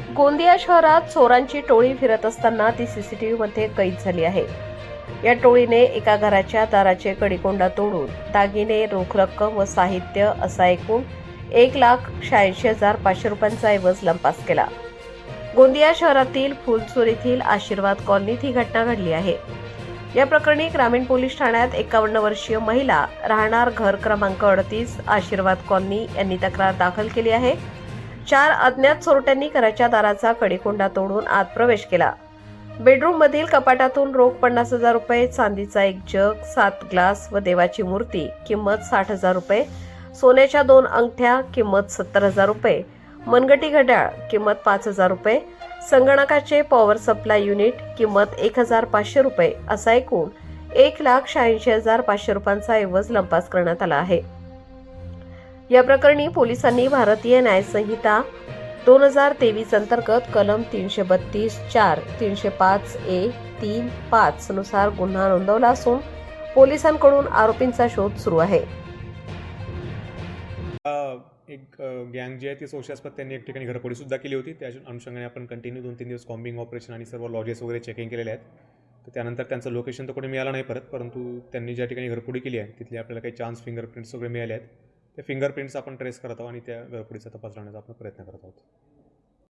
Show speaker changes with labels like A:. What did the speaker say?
A: गोंदिया शहरात चोरांची टोळी फिरत असताना ती सीसीटीव्ही मध्ये कैद झाली आहे. या टोळीने एका घराच्या दाराचे कडीकोंडा तोडून दागिने रोख रक्कम व साहित्य असा एकूण एक लाख शहाऐंशी हजार पाचशे रुपयांचा ऐवज लंपास केला. गोंदिया शहरातील फुलचूर येथील आशीर्वाद कॉलनीत ही घटना घडली आहे. या प्रकरणी ग्रामीण पोलीस ठाण्यात एकावन्न वर्षीय महिला राहणार घर क्रमांक अडतीस आशीर्वाद कॉलनी यांनी तक्रार दाखल केली आहे. चार अज्ञात चोरट्यांनी घराच्या दाराचा कडीकोंडा तोडून आत प्रवेश केला. बेडरूम मधील कपाटातून रोख पन्नास हजार रुपये चांदीचा एक जग सात ग्लास व देवाची मूर्ती किंमत साठ हजार रुपये सोन्याच्या दोन अंगठ्या किंमत सत्तर हजार रुपये मनगटी घड्याळ किंमत पाच हजार रुपये संगणकाचे पॉवर सप्लाय युनिट किंमत एक हजार पाचशे रुपये असा एकूण एक लाख शहाऐंशी हजार पाचशे रुपयांचा ऐवज लंपास करण्यात आला आहे. या प्रकरणी पोलिसांनी भारतीय न्यायसंहिता दोन हजार तेवीस अंतर्गत कलम तीनशे बत्तीस चार तीनशे पाच ए तीन पाच नुसार गुन्हा नोंदवला असून पोलिसांकडून आरोपींचा शोध सुरू आहे.
B: एक गँग जी आहे ती संशयास्पद त्यांनी एक ठिकाणी घरफोडीसुद्धा केली होती. त्या अनुषंगाने आपण कंटिन्यू दोन तीन दिवस कॉम्बिंग ऑपरेशन आणि सर्व लॉजेस वगैरे चेकिंग केलेले आहेत. तर त्यानंतर त्यांचं लोकेशन तर कोणी मिळालं नाही परत परंतु त्यांनी ज्या ठिकाणी घरपोडी केली आहे तिथले आपल्याला काही चान्स फिंगरप्रिंट्स वगैरे मिळाले आहेत. ते फिंगरप्रिंट्स आपण ट्रेस करत आहोत आणि त्या घरफोडीचा तपास लावण्याचा आपण प्रयत्न करत आहोत.